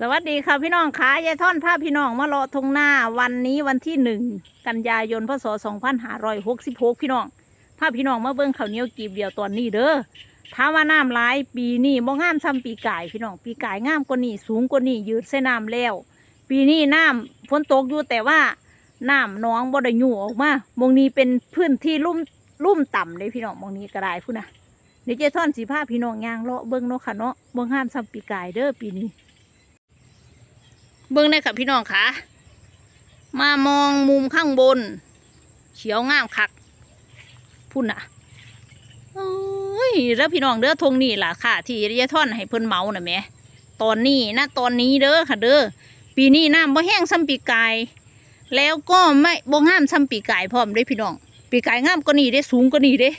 สวัสดีค่ะพี่น้องขายายท่อนภาพพี่น้องมาเลาะทงหน้าวันนี้วันที่หนึ่งกันยายนพศสองพันห้าร้อยหกสิบหกพี่น้องภาพพี่น้องมาเบิ้งข้าวเหนียวกีบเดียวตอนนี้เด้อถ้าว่าน้ำหลายปีนี้บ่งามซ้ำปีกายพี่น้องปีกายงามกว่านี้สูงกว่านี้ยืดเส้นน้ำแล้ว ปีนี้น้ำฝนตกอยู่แต่ว่าน้ำหน้องบ่ได้อยู่ออกมามองนี้เป็นพื้นที่ลุ่มลุ่มต่ำเลยพี่น้องมองนี้ก็ไดพูดนะเดี๋ยวเจท่อนสีผ้าพี่น้องยางเลาะเบิ้งเนาะค่ะเนาะบ่งามซ้ำปีกายเด้อปีนี้ เบิ้งได้ค่ะพี่น้องค่ะมามองมุมข้างบน เขียวงามคักพุ่นอะโอ้ยแล้วพี่น้องเด้อทงนี่ล่ะค่ะ ที่ระยะท่อนให้เพิ่นเมาน่ะแม่ตอนนี้นะตอนนี้เด้อค่ะเด้อปีนี้น้ำบ่แห้งซ้ำปีกาย แล้วก็ไม่บ่งามซ้ำปีกายพร้อมเด้พี่น้อง ปีกายงามกว่านี้เด้สูงกว่านี้เด้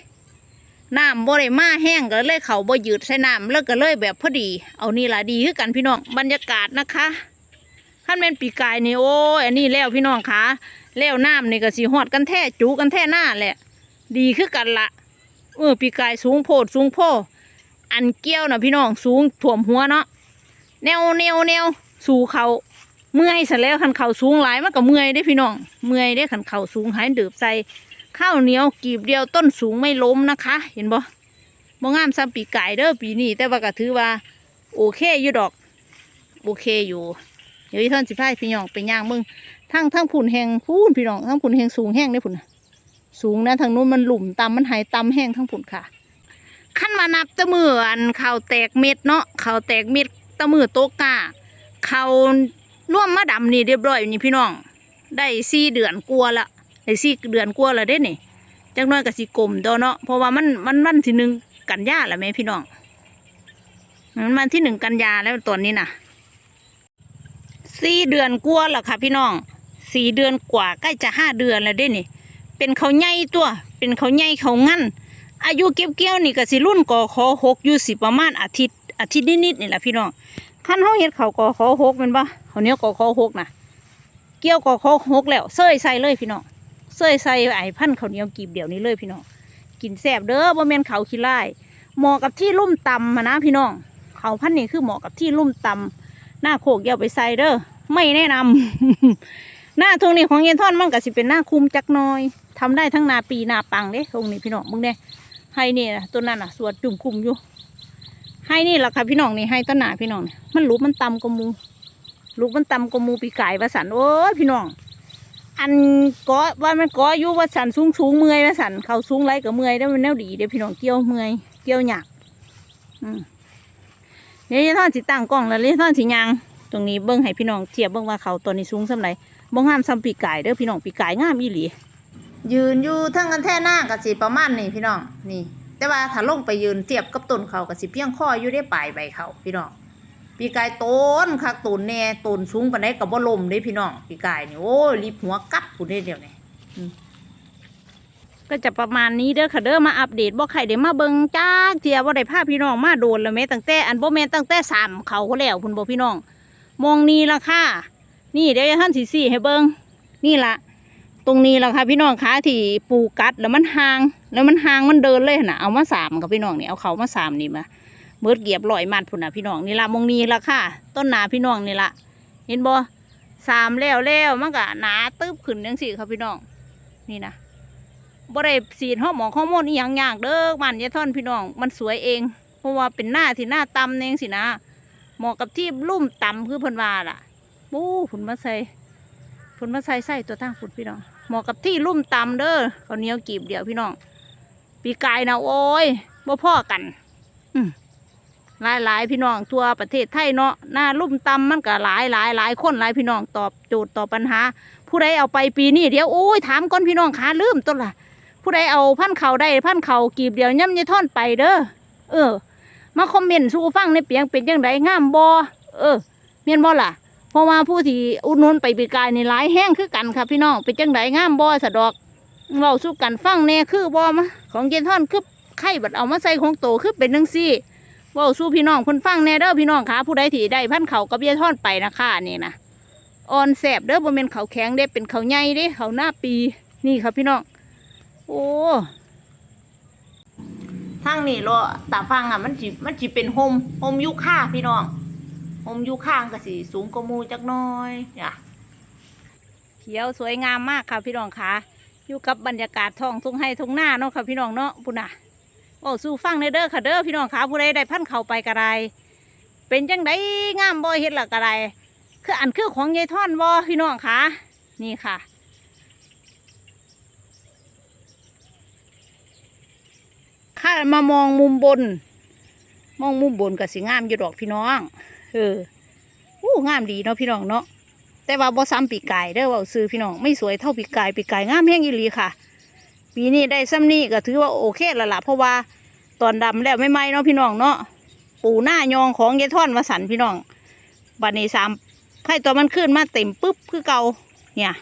น้ำบ่ได้มาแห้งก็เลยเขาบ่ยืดใส่น้ำแล้วก็เลยแบบพอดี เอานี่ล่ะดีคือกันพี่น้องบรรยากาศนะคะ ขั้นเป็นปีกายนี่โอ้ยอันนี้แล้วพี่น้องคะแล้วน้ำนี่ก็สีหอดกันแท้จูกันแท้หน้าแหละ ดีคือกันละเออปีกายสูงโพดสูงโพอันเกี้ยวนะพี่น้องสูงถ่วมหัวเนาะแนวแนวแนวสู่เขาเมื่อยเสร็จแล้วขันเขาสูงหลายมันก็เมื่อยได้พี่น้อง เมื่อยได้ขันเขาสูงหายเดือบใส่ข้าวเหนียวกีบเดียวต้นสูงไม่ล้มนะคะ เห็นบ่บ่งามซ้ำปีกายเด้อปีนี้แต่ว่าก็ถือว่า โอเคอยู่ดอก โอเคอยู่ เดี๋ยวอีท่านสิพายพี่น้องไปย่างมึงทั้งทั้งผุนแหงพูนพี่น้องทั้งผุนแหงสูงแห้งได้ผุนน่ะสูงนะทางนู้นมันหลุมต่ำมันหายต่ำแห้งทั้งผุนค่ะขั้นมานับตะมืออันข่าแตกเม็ดเนาะเข่าแตกเม็ดตะมือโตกกาข่าวร่วมมาดำนี่เรียบร้อยนี่พี่น้อง ได้สี่เดือนกลัวละได้สี่เดือนกลัวละเด้นี่จักหน้อยกับสีกลมตัวเนาะเพราะว่ามันมันวันที่หนึ่งกันยาละแม่พี่น้องมันวันที่หนึ่งกันยาแล้วตอนนี้น่ะ สี่เดือนกว่าแล้วค่ะพี่น้องสี่เดือนกว่าใกล้จะห้าเดือนแล้วเด้นี่เป็นเขาใหญ่ตัว เป็นเขาใหญ่เขางั้นอายุเก็บเกี่ยวนี่ก็สิรุ่นกอขอหกอยู่สิประมาณอาทิตย์อาทิตย์นิดๆนี่แหละพี่น้องขั้นเขาเฮ็ดเขากอขอหกแมันปะเขาเนี้ยกอขอหกนะเกี่ยวกอขอหกแล้วเสยใส่เลยพี่น้องเสยใส่ไอ้พันเขาเนี้ยกีบเดี๋ยวนี้เลยพี่น้องกินแซ่บเด้อบ่แมนเขาขี้ไล่เหมาะกับที่ลุ่มตำนะพี่น้องเขาพันนี่คือเหมาะกับที่ลุ่มตำ หน้าโคกอย่าไปใส่เด้อไม่แนะนำหน้าทงนี้ของเย็นท่อนมันก็สิเป็นหน้าคุมจักน้อยทำได้ทั้งนาปีนาปังเด้ทงนี้พี่น้องมึงเด้ให้นี่นะตัวนั้นอะสวดจุ่มคุมอยู่ให้นี่แหละค่ะพี่น้องนี่ให้ต้นหนาพี่น้องนี่มันลูกมันต่ำกมูลูกมันต่ำกมูปีกายว่าสันโอ้พี่น้องอันก็ว่ามันก็อยู่ว่าสันสูงสูงเมื่อยว่าสันเขาสูงไรกับเมื่อยได้อมันแนวดีเด้อพี่น้องเกี่ยวเมื่อยเกี่ยวหยักอืม เดี๋ยวท่อนสิตั้งกล้องแล้วเดี๋ยท่อนสิยางตรงนี้เบิ้งให้พี่น้องเทียบเบิ้งว่าเขาตัวนี้สูงส่ำไรบ่งามซ้ำปีกไก่เด้อพี่น้องปีกไก่งามอีหลี ยืนอยู่ทั้งกันแท่หน้ากับสิประมาณนี้พี่น้องนี่ แต่ว่าถ้าลงไปยืนเทียบกับต้นเขากับสิเพียงข้ออยู่ได้ปลายใบเขาพี่น้องปีกายต้นคักต้นแน่ต้นสูงปานใดกับบ่ลมเด้พี่น้องปีกายนี่โอ้ยรีบหัวกัดผู้ได้เดียวนี่อืม ก็จะประมาณนี้เด้อค่ะเด้อมาอัปเดตบ่ใครได้มาเบิงจ้าเทียบ่ได้พาพพี่น้องมาโดนแล้วแม้ตั้งแต่อันบ่แม่นตั้งแต่สามเขาก็แล้วคุณบ่พี่น้อง มองนี่ละค่ะ นี่เดี๋ยวท่านสีสี่ให้เบิงนี่ละตรงนี้ละค่ะพี่น้องคะที่ปูกัดแล้วมันห่าง แล้วมันห่างมันเดินเลยนะเอามาสามกับพี่น้องนี่เอาเขามาสามนี่มาเบิดเกียบลอยมัดพุ่นนะพี่น้องนี่ละมองนี่ละค่ะ ต้นหนาพี่น้องนี่ละเห็นบ่สามแล้วแล้วมันก็หนาตึบขึ้นจังสี่ครับพี่น้อง นี่นะ บ่ได้สีดฮอร์โมนฮอร์โมนอีหยังยากเด้อมันยายท่อนพี่น้องมันสวยเอง เพราะว่าเป็นหน้าที่หน้าต่ำเองสินะเหมาะกับที่ลุ่มต่ำคือเพิ่นว่าล่ะปู้ผุนมาใส่ผุนมาใส่ใส่ตัวตั้งผุนพี่น้องเหมาะกับที่ลุ่มต่ำเด้อข้าวเหนียวกีบเดียวพี่น้องปีกายนะโอ้ยบ่พ่อกันอืมหลายหลายๆพี่น้องทั่วประเทศไทยเนาะหน้าลุ่มต่ำมันก็หลายหลายหลายคนหลายพี่น้องตอบโจทย์ตอบปัญหา ผู้ใดเอาไปปีนี้เดี๋ยวโอ้ยถามก่อนพี่น้องขาลืมต้นล่ะ ผู้ใดเอาพันเขาได้พันเขากีบเดียวย่ำยี่ท่อนไปเด้อเออ มาคอมเมนต์สู้ฟังในเปียงเป็นยังไงงามบอเออ เมียนบอล่ะเพราะว่าผู้ที่อุดหนุนไปปีกายในหลายแห้งคือกันค่ะพี่น้องเป็นจังไดงามบอสะดอกเว้าสู้กันฟังแน่คือบอมะของเย็นท่อนคือไข่บัดเอามาใส่ของโตคือเป็นจังซี่ว้าสู้พี่น้องคนฟังแน่เด้อพี่น้องคะผู้ใดที่ได้พันเขากับเย็นท่อนไปนะคะนี่นะอ่อนแสบเด้อบ่เป็นเขาแข็งเด้เป็นเขาใหญ่เด้เขาหน้าปีนี่ครับพี่น้อง โอ้ทางนี่รอตาฟังอะมันจิมันจิเป็นโฮมโฮมยุค่าพี่น้องผมอยู่ข้างก็สิสูงกว่ามูจักน้อยจ้ะเขียวสวยงามมากค่ะพี่น้องค่ะอยู่กับบรรยากาศท้องทุ่งให้ทุ่งหน้าเนาะค่ะพี่น้องเนาะปุ่นน่ะโอ้สู้ฟังในเด้อค่ะเด้อพี่น้องค่ะผู้ใดได้พันเข้าไปกระไรเป็นจังไดงามบ่เฮ็ดละกระไรคืออันคือของยายท่อนบ่พี่น้องค่ะนี่ค่ะ ข้ามามองมุมบน มองมุมบนก็สิงามอยู่ดอกพี่น้อง เอออู้งามดีเนาะพี่น้องเนาะแต่ว่าบ่ซ้ำปีกไก่เด้อว่าซื้อพี่น้องไม่สวยเท่าปีกไก่ปีกไก่งามแห้งอีหลีค่ะ ปีนี้ได้ซ้ำนี่ก็ถือว่าโอเคล้วล่ะเพราะว่าตอนดำแล้วไม่ไหมเนาะพี่น้องเนาะปูหน้ายองของยายท่อนวสันพี่น้องบัดนี้สามไข่ตัวมันขึ้นมาเต็มปุ๊บคือเก่าเนี่ย